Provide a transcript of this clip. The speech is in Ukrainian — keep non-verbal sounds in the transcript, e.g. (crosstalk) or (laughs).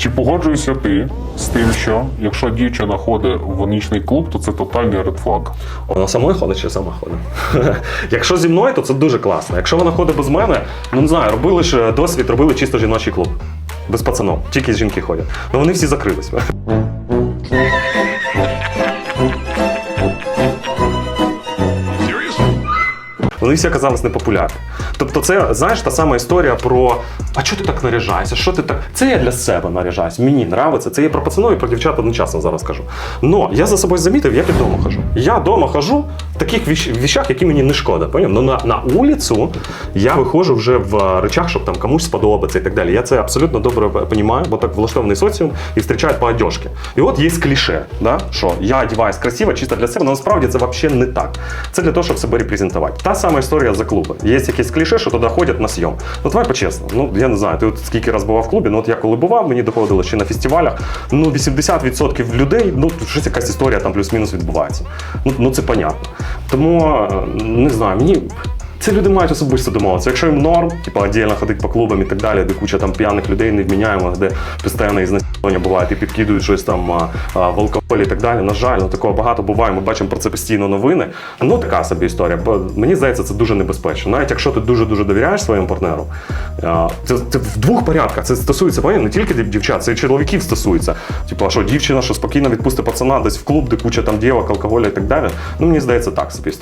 Чи погоджуєшся ти з тим, що якщо дівчина ходить в нічний клуб, то це тотальний редфлаг? Вона самою ходить чи сама ходить? (laughs) Якщо зі мною, то це дуже класно. Якщо вона ходить без мене, ну не знаю, робили ж досвід, робили чисто жіночий клуб. Без пацанов, тільки жінки ходять. Ну вони всі закрились. Вони всі оказались непопулярні. Тобто, це знаєш та сама історія про а чого ти так наряжаєшся? Що ти так? Це я для себе наряжаюсь. Мені нравиться. Це є про пацанов і про дівчат одночасно зараз кажу. Но я за собою замітив, як я вдома хожу. Я вдома хожу в таких віщах, які мені не шкода. Поняв? Ну на, на вулицю я виходжу вже в речах, щоб там комусь сподобатися і так далі. Я це абсолютно добре розумію, бо так влаштований соціум і зустрічають по одежці. І от є кліше, да? що я одягаюсь красиво, чисто для себе, але насправді це взагалі не так. Це для того, щоб себе репрезентувати. Та сама історія за клуби. Є якісь кліше, що туди ходять на зйом. Ну давай по-чесно. Ну я не знаю, ти от скільки раз бував в клубі, ну от я коли бував, мені доходило ще на фестивалях. Ну 80% людей, ну щось якась історія там плюс-мінус відбувається. Ну, ну це понятно. Тому е, не знаю, мені. Це люди мають особисто домовитися. Якщо їм норм, типу віддільно ходити по клубам і так далі, де куча там п'яних людей невміняємо, де постійно ізнасилування буває, і підкидують щось там а, а, в алкоголь і так далі. На жаль, ну такого багато буває. Ми бачимо про це постійно новини. Ну така собі історія. Бо мені здається, це дуже небезпечно. Навіть якщо ти дуже дуже довіряєш своєму партнеру, а, це, це в двох порядках. Це стосується пам'ятаєте, не тільки дівчат, це і чоловіків стосується. Типу, а що дівчина, що спокійно відпустить пацана десь в клуб, де куча там дівок, алкоголю і так далі. Ну мені здається, так собі історія.